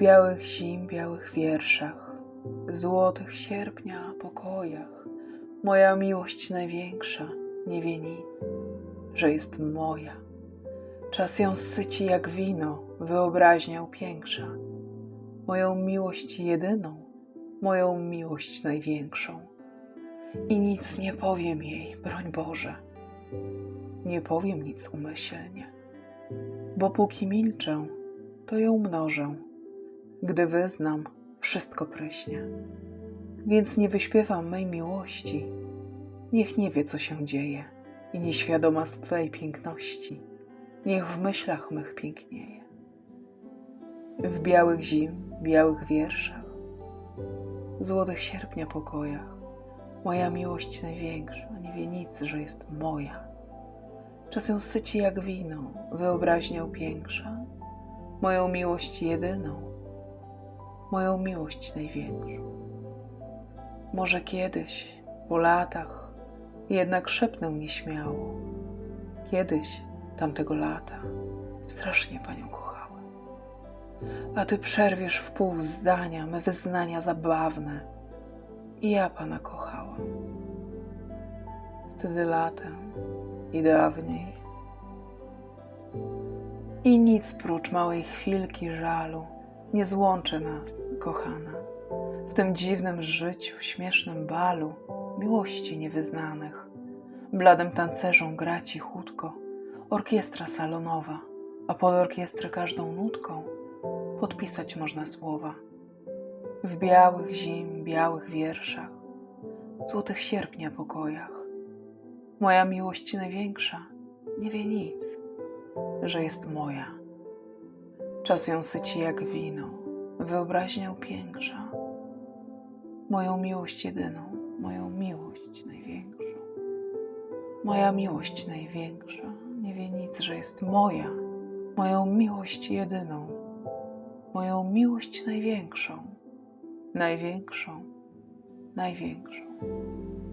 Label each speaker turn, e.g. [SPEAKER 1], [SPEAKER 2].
[SPEAKER 1] białych zim, białych wierszach, złotych sierpnia pokojach, moja miłość największa nie wie nic, że jest moja. Czas ją syci jak wino, wyobraźnia upiększa. Moją miłość jedyną, moją miłość największą. I nic nie powiem jej, broń Boże. Nie powiem nic umyślnie, bo póki milczę, to ją mnożę. Gdy wyznam, wszystko pryśnie. Więc nie wyśpiewam mej miłości. Niech nie wie, co się dzieje i nieświadoma swej piękności. Niech w myślach mych pięknieje. W białych zim, białych wierszach, złotych sierpnia pokojach, moja miłość największa nie wie nic, że jest moja. Czas ją syci jak wino, wyobraźnia upiększa, moją miłość jedyną, moją miłość największą. Może kiedyś, po latach, jednak szepnę nieśmiało. Kiedyś, tamtego lata, strasznie Panią kochałem. A Ty przerwiesz w pół zdania me wyznania zabawne i ja Pana kochałam. Wtedy latem i dawniej. I nic prócz małej chwilki żalu nie złączy nas, kochana, w tym dziwnym życiu, śmiesznym balu miłości niewyznanych. Bladym tancerzom gra cichutko orkiestra salonowa, a pod orkiestrę każdą nutką podpisać można słowa. W białych zim, białych wierszach, złotych sierpnia pokojach, moja miłość największa nie wie nic, że jest moja. Czas ją syci jak wino, wyobraźnia upiększa. Moją miłość jedyną, moją miłość największą. Moja miłość największa nie wie nic, że jest moja, moją miłość jedyną, moją miłość największą, największą, największą. największą.